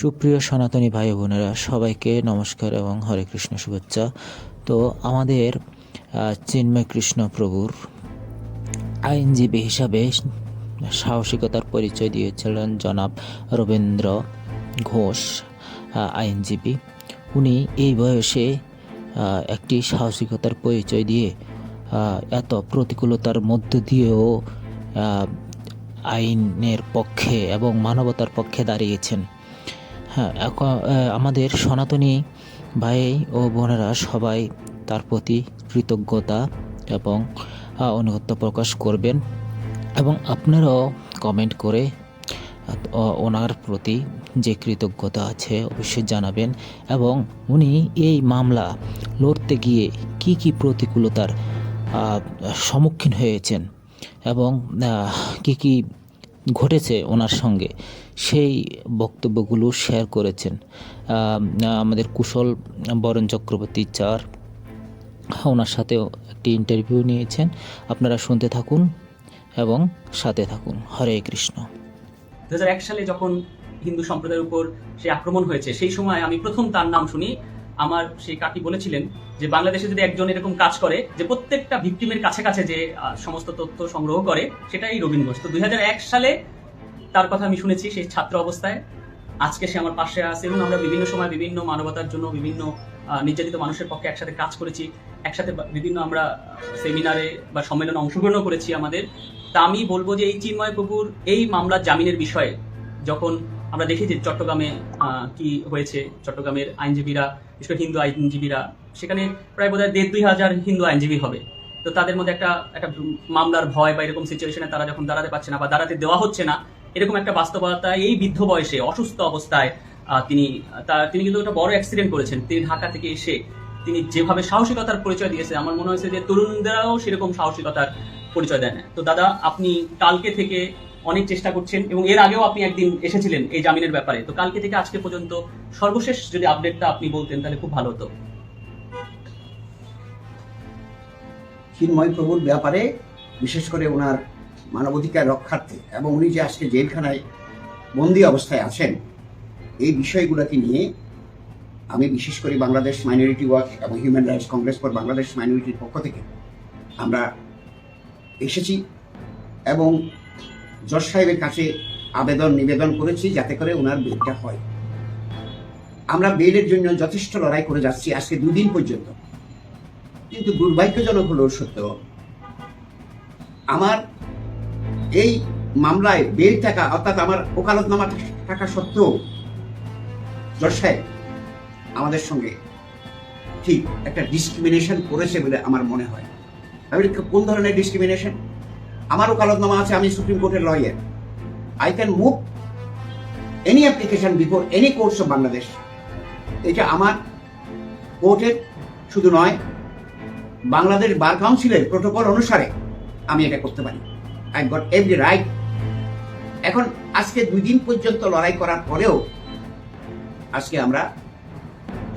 সুপ্রিয় সনাতনী ভাই বোনেরা, সবাইকে নমস্কার এবং হরে কৃষ্ণ শুভেচ্ছা। তো আমাদের চিন্ময় কৃষ্ণ প্রভুর আইনজীবী হিসাবে সাহসিকতার পরিচয় দিয়েছিলেন জনাব রবীন্দ্র ঘোষ আইনজীবী। উনি এই বয়সে একটি সাহসিকতার পরিচয় দিয়ে এত প্রতিকূলতার মধ্য দিয়েও আইনের পক্ষে এবং মানবতার পক্ষে দাঁড়িয়েছেন। হ্যাঁ আমাদের সনাতনী ভাই ও বোনেরা সবাই তার প্রতি কৃতজ্ঞতা এবং অনুগত্য প্রকাশ করবেন এবং আপনারাও কমেন্ট করে ওনার প্রতি যে কৃতজ্ঞতা আছে অবশ্যই জানাবেন এবং উনি এই মামলা লড়তে গিয়ে কি কি প্রতিকূলতার সম্মুখীন হয়েছেন এবং কি কি ঘটেছে ওনার সঙ্গে। সেই বক্তব্যগুলো শেয়ার করেছেন আমাদের কুশল বরণ চক্রবর্তী চার। ওনার সাথেও একটি ইন্টারভিউ নিয়েছেন। আপনারা শুনতে থাকুন এবং সাথে থাকুন। হরে কৃষ্ণ। দু হাজার এক সালে যখন হিন্দু সম্প্রদায়ের উপর সে আক্রমণ হয়েছে, সেই সময় আমি প্রথম তার নাম শুনি আমার সেই কাকি বলেছিলেন যে বাংলাদেশে যদি একজন এরকম কাজ করে যে প্রত্যেকটা ভিকটিমের কাছে কাছে যে সমস্ত তথ্য সংগ্রহ করে, সেটাই রবীন ঘোষ। তো দুই হাজার এক সালে তার কথা আমি শুনেছি সেই ছাত্র অবস্থায়। আজকে সে আমার পাশে আছে এবং আমরা বিভিন্ন সময় বিভিন্ন মানবতার জন্য বিভিন্ন নির্যাতিত মানুষের পক্ষে একসাথে কাজ করেছি, একসাথে বিভিন্ন আমরা সেমিনারে বা সম্মেলনে অংশগ্রহণও করেছি আমাদের। তা আমি বলব যে এই চিন্ময় প্রভুর এই মামলার জামিনের বিষয়ে যখন আমরা দেখি যে চট্টগ্রামে কি হয়েছে? চট্টগ্রামের আইনজীবীরা, বিশেষ হিন্দু আইনজীবীরা, সেখানে প্রায় বোধহয় দেড় দুই হাজার হিন্দু আইনজীবী হবে। তো তাদের মধ্যে একটা একটা মামলার ভয় বা এরকম সিচুয়েশনে তারা যখন দাঁড়াতে পারছে না বা দাঁড়াতে দেওয়া হচ্ছে না, এরকম একটা বাস্তবতা এই বৃদ্ধ বয়সে, অসুস্থ অবস্থায় তিনি, তা- তিনি কিন্তু একটা বড় অ্যাক্সিডেন্ট করেছেন। তিনি ঢাকা থেকে এসে তিনি যেভাবে সাহসিকতার পরিচয় দিয়েছে, আমার মনে হয়েছে যে তরুণদেরাও সেরকম সাহসিকতার পরিচয় দেয় না। তো দাদা, আপনি কালকে থেকে অনেক চেষ্টা করছেন এবং এর আগেও আপনি একদিন এসেছিলেন এই জামিনের ব্যাপারে। তো কালকে থেকে আজকে পর্যন্ত সর্বশেষ যদি আপডেটটা আপনি বলতেন, তাহলে খুব ভালো হতো। চিন্ময় প্রভুর ব্যাপারে, বিশেষ করে ওনার মানবাধিকার রক্ষার্থে এবং উনি যে আজকে জেলখানায় বন্দি অবস্থায় আছেন, এই বিষয়গুলোকে নিয়ে আমি বিশেষ করে বাংলাদেশ মাইনরিটি ওয়াচ এবং human rights congress for Bangladesh মাইনরিটির পক্ষ থেকে আমরা এসেছি এবং জজ সাহেবের কাছে আবেদন, নিবেদন করেছি যাতে করে ওনার বেলটা হয়। আমরা বেলের জন্য যথেষ্ট লড়াই করে যাচ্ছি আজকে দুদিন পর্যন্ত। কিন্তু দুর্ভাগ্যজনক হলো সত্য, আমার এই মামলায় বেল টাকা অর্থাৎ আমার ওকালতনামা টাকা সত্ত্বেও জজ সাহেব আমাদের সঙ্গে ঠিক একটা ডিসক্রিমিনেশন করেছে বলে আমার মনে হয়। আমি কোন ধরনের ডিসক্রিমিনেশন আমার ওকালতনামা আছে, আমি সুপ্রিম কোর্টের lawyer I can move any application before any courts of Bangladesh এটা আমার কোর্টের শুধু নয় বাংলাদেশ বার কাউন্সিলের প্রোটোকল অনুসারে আমি এটা করতে পারি। আই গট এভরি রাইট এখন আজকে দুই দিন পর্যন্ত লড়াই করার পরেও আজকে আমরা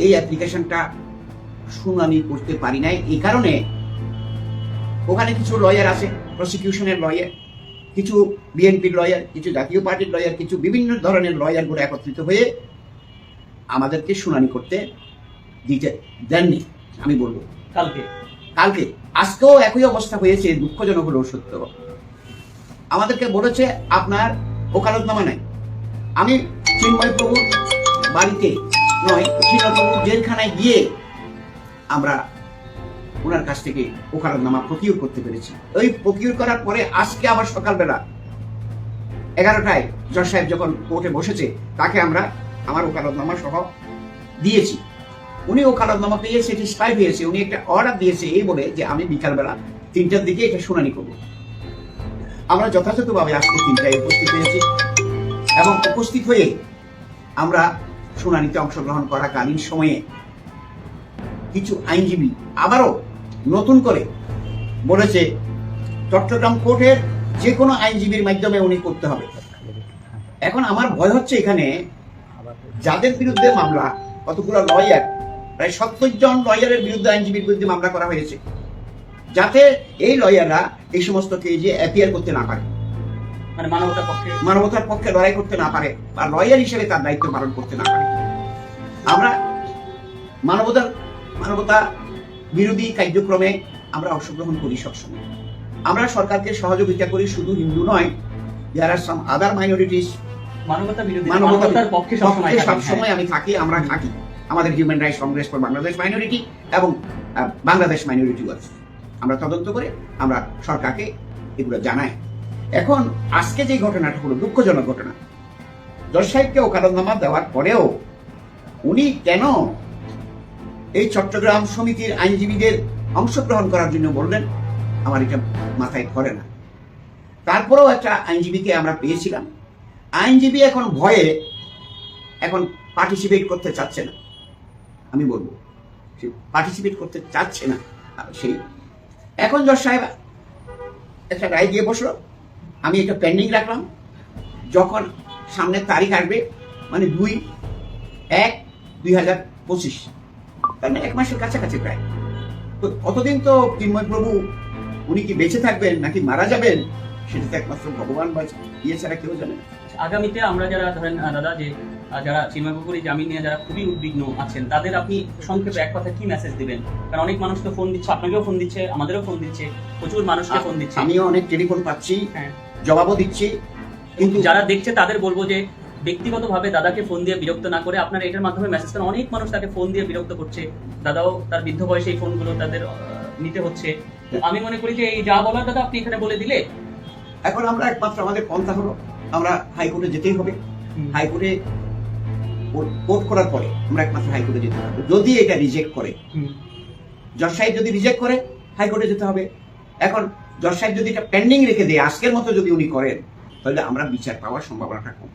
এই অ্যাপ্লিকেশনটা শুনানি করতে পারি নাই। এই কারণে ওখানে কিছু লয়ার আছে। প্রসিকিউশনের লয়ার কিছু বিএনপির লয়ার কিছু জাতীয় পার্টির লয়ার কিছু বিভিন্ন ধরনের লয়ারগুলো একত্রিত হয়ে আমাদেরকে শুনানি করতে দিতে দেননি আমি বলব। কালকে? কালকে। আজকেও একই অবস্থা হয়েছে দুঃখজনক হলেও সত্য। আমাদেরকে বলেছে আপনার ওকালতনামা নাই। আমি চিন্ময় প্রভুর বাড়িতে নয় চিন্ময় প্রভুর জেলখানায় গিয়ে আমরা ওনার কাছ থেকে ওকালতনামা প্রকিউর করতে পেরেছি। ওই প্রকিউর করার পরে আজকে আবার সকালবেলা এগারোটায় জজ সাহেব যখন কোর্টে বসেছে, তাকে আমরা আমার ওকালতনামা সহ দিয়েছি। উনি ওকালতনামা পেয়ে স্যাটিসফাই হয়েছে, উনি একটা অর্ডার দিয়েছে এই বলে যে আমি বিকালবেলা তিনটার দিকে এটা শুনানি করব। আমরা যথাযথভাবে আজকে তিনটায় উপস্থিত হয়েছি এবং উপস্থিত হয়ে আমরা শুনানিতে অংশগ্রহণ করাকালীন সময়ে কিছু আইনজীবী আবারও নতুন করে বলেছে চট্টগ্রাম কোর্টের যে কোনো আইনজীবীর মাধ্যমে উনি করতে হবে। এখন আমার ভয় হচ্ছে এখানে যাদের বিরুদ্ধে মামলা কতগুলো লয়ার প্রায় সত্তর জন লয়ারের বিরুদ্ধে আইনজীবীর বিরুদ্ধে মামলা করা হয়েছে যাতে এই লয়াররা এই সমস্ত কেজে অ্যাপিয়ার করতে না পারে। মানে মানবতার পক্ষে? মানবতার পক্ষে লড়াই করতে না পারে বা লয়ার হিসেবে তার দায়িত্ব পালন করতে না পারে। আমরা মানবতার মানবতা বিরোধী কার্যক্রমে আমরা অংশগ্রহণ করি সবসময়। আমরা সরকারকে সহযোগিতা করি শুধু হিন্দু নয় যারা সাম আদার মাইনরিটিস মানবতা বিরোধী মানবতার মানবতার পক্ষে সবসময় সবসময় আমি থাকি আমরা থাকি। আমাদের human rights congress for Bangladesh minority এবং বাংলাদেশ মাইনরিটিও আছে আমরা তদন্ত করে আমরা সরকারকে এগুলো জানাই। এখন আজকে যে ঘটনাটা হলো দুঃখজনক ঘটনা। জজ সাহেবকে ওকালতনামা দেওয়ার পরেও উনি কেন এই চট্টগ্রাম সমিতির আইনজীবীদের অংশগ্রহণ করার জন্য বললেন, আমার এটা মাথায় ধরে না। তারপরেও একটা আইনজীবীকে আমরা পেয়েছিলাম। আইনজীবী এখন ভয়ে এখন পার্টিসিপেট করতে চাচ্ছে না। আমি বলব, সে পার্টিসিপেট করতে চাচ্ছে না সেই। এখন জজ সাহেব একটা রায় দিয়ে বসল, আমি এটা পেন্ডিং রাখলাম। যখন সামনের তারিখ আসবে মানে দুই এক দুই হাজার পঁচিশ তার মানে এক মাসের কাছাকাছি প্রায়। তো কতদিন তো চিন্ময় প্রভু উনি কি বেঁচে থাকবেন নাকি মারা যাবেন সেটা তো একমাত্র ভগবান বা ইয়ে ছাড়া কেউ জানে না। আগামীতে আমরা যারা ধরেন দাদা যে যারা চিন্ময়পুকুরি জামিন নিয়ে যারা খুবই উদ্বিগ্ন আছেন তাদের আপনি সংক্ষেপে এক কথা কি মেসেজ দিবেন? কারণ অনেক মানুষ তো ফোন দিচ্ছে আপনাকেও ফোন দিচ্ছে আমাদেরও ফোন দিচ্ছে প্রচুর মানুষকে ফোন দিচ্ছে। আমিও অনেক টেলিফোন পাচ্ছি হ্যাঁ। জবাবও দিচ্ছি কিন্তু যারা দেখছে তাদের বলব যে ব্যক্তিগতভাবে দাদাকে ফোন দিয়ে বিরক্ত না করে আপনারা এটার মাধ্যমে মেসেজ করেন অনেক মানুষ তাকে ফোন দিয়ে বিরক্ত করছে। দাদাও তার বৃদ্ধ বয়সে এই ফোনগুলো তাদের নিতে হচ্ছে। তো আমি মনে করি যে এই যা বলার দাদা আপনি এখানে বলে দিলে। এখন আমরা একমাত্র আমাদের পন্থা হলো আমরা হাইকোর্টে যেতেই হবে। হাইকোর্টে কোর্ট করার পরে আমরা একমাত্র হাইকোর্টে যেতে হবে। যদি এটা রিজেক্ট করে। জজ সাহেব যদি রিজেক্ট করে হাইকোর্টে যেতে হবে। এখন জজ সাহেব যদি এটা পেন্ডিং রেখে দেয় আজকের মতো যদি উনি করেন তাহলে আমরা বিচার পাওয়ার সম্ভাবনাটা কম।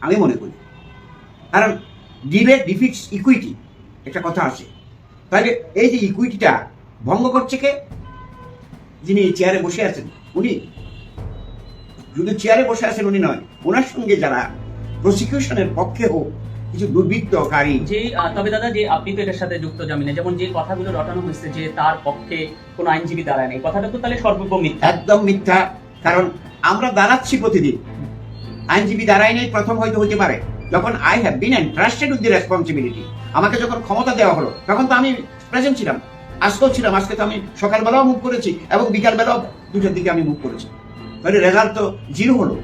আমি মনে করি। কারণ ডিলে ডিফিটস ইকুইটি একটা কথা আছে। তাহলে এই যে ইকুইটিটা ভঙ্গ করছে কে? যিনি চেয়ারে বসে আছেন উনি। শুধু চেয়ারে বসে আছেন উনি নয়। ওনার সঙ্গে যারা প্রসিকিউশনের পক্ষে হোক কিছু দুর্বৃত্তকারী। যে তবে দাদা যে আপনি তো এটার সাথে যুক্ত জামিনে যেমন যে কথাগুলো রটানো হয়েছে যে তার পক্ষে কোনো আইনজীবী দাঁড়ায় নাই কথাটা তো তাহলে সর্বজ্ঞ মিথ্যা। একদম মিথ্যা কারণ আমরা দাঁড়াচ্ছি প্রতিদিন। আইনজীবী দাঁড়াই নেই, প্রথম হয়তো হতে পারে। যখন I have been entrusted with the responsibility আমাকে যখন ক্ষমতা দেওয়া হলো, তখন তো আমি প্রেজেন্ট ছিলাম, আজকেও ছিলাম, আজকে তো আমি সকালবেলাও মুভ করেছি এবং বিকালবেলাও দুটোর দিকে আমি মুভ করেছি। তাহলে রেজাল্ট তো জিরো হলো।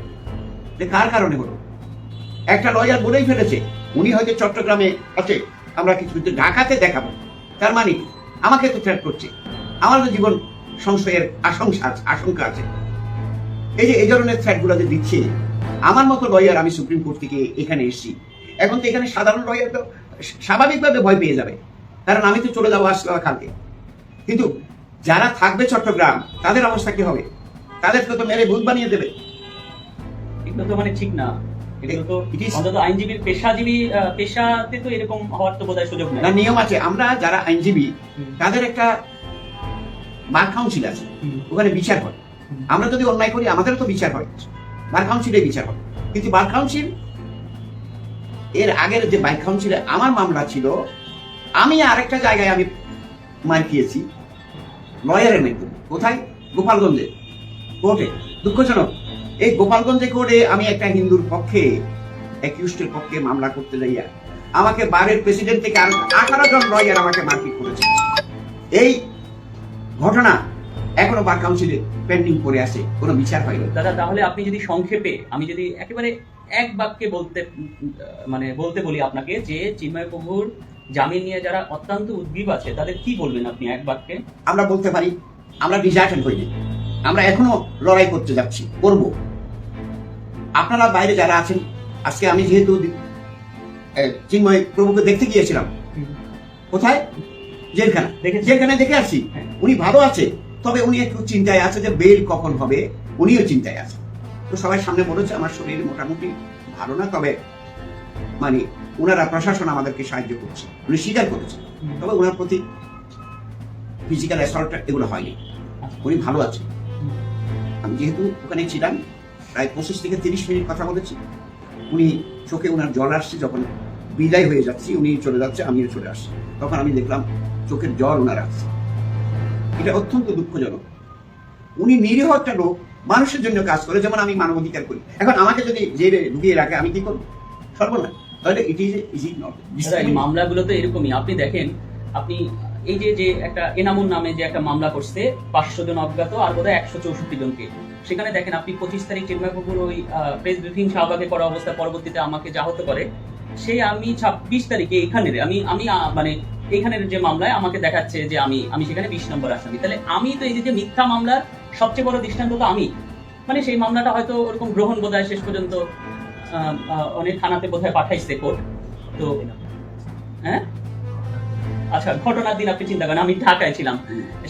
যে কার কারণে হলো? একটা লয়ার বলেই ফেলেছে, উনি হয়তো চট্টগ্রামে আছে, আমরা কিছু ঢাকাতে দেখাবো। তার মানে? আমাকে তো থ্রেট করছে। আমার তো জীবন সংশয়ের আশঙ্কা আছে আশঙ্কা আছে। এই যে, এই ধরনের থ্রেটগুলো যে দিচ্ছে আমার মতো লয়ার আমি সুপ্রিম কোর্ট থেকে এখানে এসেছি। এখন তো এখানে সাধারণ লয়ার তো স্বাভাবিকভাবে ভয় পেয়ে যাবে। কারণ আমি তো চলে যাব আসলে কালকে কিন্তু যারা থাকবে চট্টগ্রাম তাদের অবস্থা কি হবে? তাদেরকে তো মেরে ভূত বানিয়ে দেবে। এগুলো তো মানে ঠিক না। এগুলো তো It is- অন্তত আইনজীবীর পেশাজীবী পেশাতে তো এরকম হওয়ার তো বোধহয় সুযোগ নেই। না নিয়ম আছে। আমরা যারা আইনজীবী তাদের একটা বার কাউন্সিল আছে। ওখানে বিচার হয়। আমরা যদি অন্যায় করি আমাদেরও তো বিচার হয়। বার কাউন্সিলে বিচার হয় কিন্তু বার কাউন্সিল এর আগের যে বাইক কাউন্সিলে আমার মামলা ছিল, আমি আরেকটা জায়গায় আমি মার খেয়েছি। লয়ারের মাধ্যমে কোথায়? গোপালগঞ্জে। কোর্টে। দুঃখজনক। এই গোপালগঞ্জে কোর্টে আমি একটা হিন্দুর পক্ষে অ্যাকিউস্টের পক্ষে মামলা করতে যাইয়া আমাকে বারের প্রেসিডেন্ট থেকে আরও আঠারো জন লয়ার আমাকে মারপিট করেছে। এই ঘটনা এখনও বার কাউন্সিলে পেন্ডিং করে আছে কোনো বিচার হয়নি। দাদা তাহলে আপনি যদি সংক্ষেপে আমি যদি একেবারে এক বাক্যে বলতে মানে বলতে বলি আপনাকে যে চিন্ময় প্রভুর জামিন নিয়ে যারা অত্যন্ত উদ্গ্রীব আছে তাদের কি বলবেন আপনি এক বাক্যে? আমরা বলতে পারি আমরা ডিজার্টেড হইনি। আমরা এখনও লড়াই করতে যাচ্ছি করব। আপনারা বাইরে যারা আছেন আজকে আমি যেহেতু চিন্ময় প্রভুকে দেখতে গিয়েছিলাম। কোথায়? জেলখানা। দেখেছি। জেলখানে দেখে আসছি। হ্যাঁ। উনি ভালো আছে। তবে উনি একটু চিন্তায় আছে যে বেল কখন হবে উনিও চিন্তায় আছে তো সবাই সামনে বলেছে আমার শরীর মোটামুটি ভালো না তবে মানে ওনারা প্রশাসন আমাদেরকে সাহায্য করছে উনি স্বীকার করেছে তবে ওনার প্রতি ফিজিক্যাল অ্যাসল্ট এগুলো হয়নি। উনি ভালো আছে আমি যেহেতু ওখানে ছিলাম প্রায় পঁচিশ থেকে তিরিশ মিনিট কথা বলেছি। উনি চোখে ওনার জল আসছে যখন বিদায় হয়ে যাচ্ছি উনি চলে যাচ্ছে আমিও চলে আসছি। তখন আমি দেখলাম চোখের জল ওনার আসছে। এটা অত্যন্ত দুঃখজনক। উনি নিরীহ একটা লোক মানুষের জন্য কাজ করে যেমন আমি মানবাধিকার করি। এখন আমাকে যদি জেলে ঢুকিয়ে রাখে আমি কি করব? সর্বনা তাহলে ইট ইজ ইজ নট মামলাগুলো তো এরকমই। আপনি দেখেন আপনি এই যে যে একটা এনামুল নামে যে একটা মামলা করছে পাঁচশো জন অজ্ঞাত আর বোধহয় একশো চৌষট্টি জনকে। সেখানে দেখেন আপনি পঁচিশ তারিখ চিন্ময়পুকুর ওই প্রেস ব্রিফিং শাহবাগে করা অবস্থা পরবর্তীতে আমাকে যাহত করে সেই আমি ছাব্বিশ তারিখে এখানের, আমি আমি মানে এখানের যে মামলায় আমাকে দেখাচ্ছে যে আমি আমি সেখানে বিশ নম্বর আসামি তাহলে আমি তো এই যে মিথ্যা মামলার সবচেয়ে বড় দৃষ্টান্ত তো আমি মানে সেই মামলাটা হয়তো ওরকম গ্রহণ বোধ শেষ পর্যন্ত অনেক থানাতে বোধহয় পাঠাইছে কোর্ট। তো হ্যাঁ? আচ্ছা ঘটনার দিন আপনি চিন্তা করেন, আমি ঢাকায় ছিলাম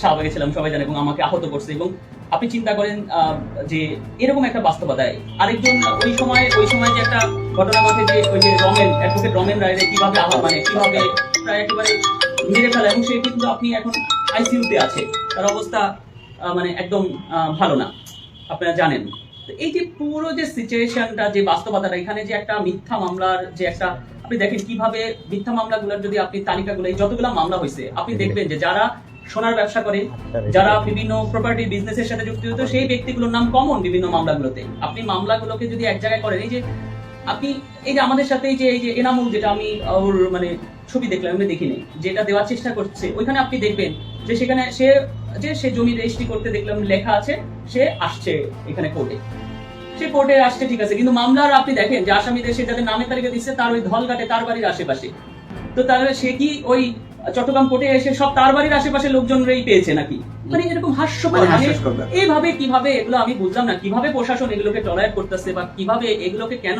শাহবাগে ছিলাম, সবাই জানে এবং আমাকে আহত করছে এবং আপনি চিন্তা করেন যে এরকম একটা বাস্তবতায় আরেকজন ওই সময় ওই সময় যে একটা ঘটনা ঘটে যে ওই যে রমেন, অ্যাডভোকেট রমেন রায়ের কীভাবে আহ মানে কীভাবে প্রায় একেবারে মেরে ফেলা এবং সে কিন্তু আপনি এখন আইসিইউতে আছে। তার অবস্থা মানে একদম ভালো না। আপনারা জানেন। এই যে পুরো যে সিচুয়েশনটা, যে বাস্তবতাটা, এখানে যে একটা মিথ্যা মামলার যে একটা, আপনি দেখেন কীভাবে মিথ্যা মামলাগুলোর যদি আপনি তালিকাগুলো, এই যতগুলো মামলা হয়েছে আপনি দেখবেন যে যারা সোনার ব্যবসা করে যারা বিভিন্ন প্রপার্টি বিজনেসের সাথে যুক্ত হতো সেই ব্যক্তিগুলোর নাম কমন বিভিন্ন মামলাগুলোতে। আপনি মামলাগুলোকে যদি এক জায়গায় করেন এই যে আপনি এই যে আমাদের সাথে যে এই যে এনামুল যেটা আমি ওর মানে ছবি দেখলাম আমি দেখিনি যেটা দেওয়ার চেষ্টা করছে ওইখানে আপনি দেখবেন যে সেখানে সে যে সে জমি রেজিস্ট্রি করতে দেখলাম লেখা আছে সে আসছে এখানে কোর্টে সে কোর্টে আসছে ঠিক আছে কিন্তু মামলার আপনি দেখেন যে আসামিদের সে যাদের নামের তালিকা দিচ্ছে তার ওই ধলঘাটে তার বাড়ির আশেপাশে। তো তাহলে সে কি ওই চট্টগ্রাম কোর্টে এসে সব তার বাড়ির আশেপাশে লোকজনরাই পেয়েছে নাকি? মানে এরকম হাস্যকর মানে মানে। এইভাবে কীভাবে এগুলো আমি বুঝলাম না কীভাবে প্রশাসন এগুলোকে টলারেট করতেছে বা কীভাবে এগুলোকে কেন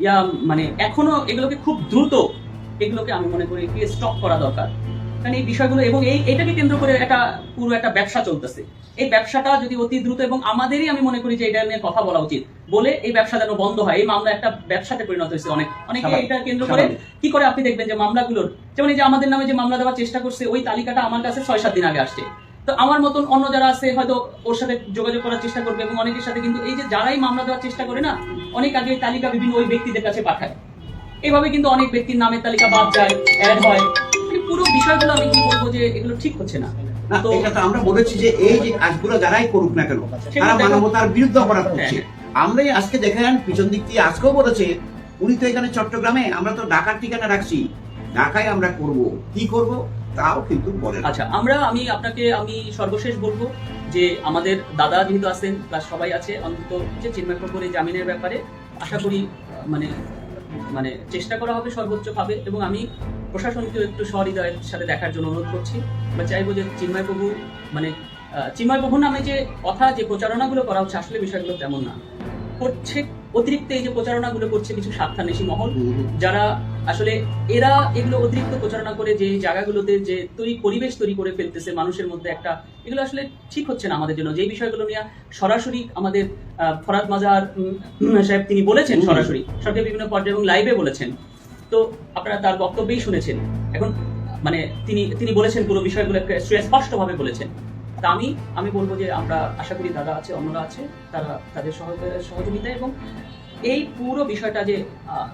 ইয়া মানে এখনও এগুলোকে খুব দ্রুত এগুলোকে আমি মনে করি স্টপ করা দরকার। কারণ এই বিষয়গুলো এবং এই এটাকে কেন্দ্র করে একটা পুরো একটা ব্যবসা চলতেছে। এই ব্যবসাটা যদি অতি দ্রুত এবং আমাদেরই আমি মনে করি যে এটা নিয়ে কথা বলা উচিত বলে এই ব্যবসা যেন বন্ধ হয়। এই মামলা একটা ব্যবসাতে পরিণত হয়েছে অনেক। অনেকে এটা কেন্দ্র করে কি করে আপনি দেখবেন যে মামলাগুলোর যেমন এই যে আমাদের নামে যে মামলা দেওয়ার চেষ্টা করছে ওই তালিকাটা আমার কাছে ছয় সাত দিন আগে আসছে। তো আমার মতন অন্য যারা আছে হয়তো ওর সাথে যোগাযোগ করার চেষ্টা করবে এবং অনেকের সাথে কিন্তু এই যে যারাই মামলা দেওয়ার চেষ্টা করে না অনেক আগে এই তালিকা বিভিন্ন ওই ব্যক্তিদের কাছে পাঠায়। এভাবে কিন্তু অনেক ব্যক্তির নামের তালিকা বাদ যায় অ্যাড হয়। মানে পুরো বিষয়গুলো আমি কি বলব যে এগুলো ঠিক হচ্ছে না। তো এটা তো আমরা বলেছি যে এই যে কাজগুলো যারাই করুক না কেন তারা মানবতার বিরুদ্ধে অপরাধ করছে। হ্যাঁ। আমরাই আজকে দেখেন পিছন দিক দিয়ে আজকেও বলেছে উনি তো এখানে চট্টগ্রামে আমরা তো ঢাকার ঠিকানা রাখছি। ঢাকায় আমরা করব। কি করব? তাও কিন্তু বলেন। আচ্ছা আমরা আমি আপনাকে আমি সর্বশেষ বলব যে আমাদের দাদা যেহেতু আছেন প্লাস সবাই আছে অন্তত যে চিন্ময় এই জামিনের ব্যাপারে আশা করি মানে মানে চেষ্টা করা হবে সর্বোচ্চ ভাবে। এবং আমি প্রশাসনকেও একটু সহৃদয়ের সাথে দেখার জন্য অনুরোধ করছি। বা চাইব যে চিন্ময় প্রভু মানে চিন্ময় প্রভু নামে যে কথা যে প্রচারণাগুলো করা হচ্ছে আসলে বিষয়গুলো তেমন না। করছে অতিরিক্ত এই যে প্রচারণাগুলো করছে কিছু স্বার্থান্বেষী মহল যারা আসলে এরা এগুলো অতিরিক্ত প্রচারণা করে যে জায়গাগুলোতে যে তৈরি পরিবেশ তৈরি করে ফেলতেছে মানুষের মধ্যে একটা এগুলো আসলে ঠিক হচ্ছে না আমাদের জন্য। যে বিষয়গুলো নিয়ে সরাসরি আমাদের ফরাদ মাজার সাহেব তিনি বলেছেন সরাসরি সরকারি বিভিন্ন পর্যায়ে এবং লাইভে বলেছেন। তো আপনারা তার বক্তব্যেই শুনেছেন। এখন মানে তিনি তিনি বলেছেন পুরো বিষয়গুলো স্পষ্টভাবে বলেছেন। তা আমি আমি বলব যে আমরা আশা করি দাদা আছে অন্যরা আছে তারা তাদের সহযোগিতা সহযোগিতা এবং এই পুরো বিষয়টা যে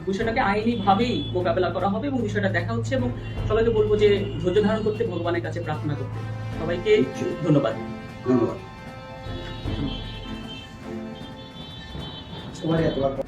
বিষয়টাকে আইনি ভাবেই মোকাবেলা করা হবে এবং বিষয়টা দেখা হচ্ছে এবং সবাইকে বলব যে ধৈর্য ধারণ করতে ভগবানের কাছে প্রার্থনা করতে। সবাইকে ধন্যবাদ। ধন্যবাদ।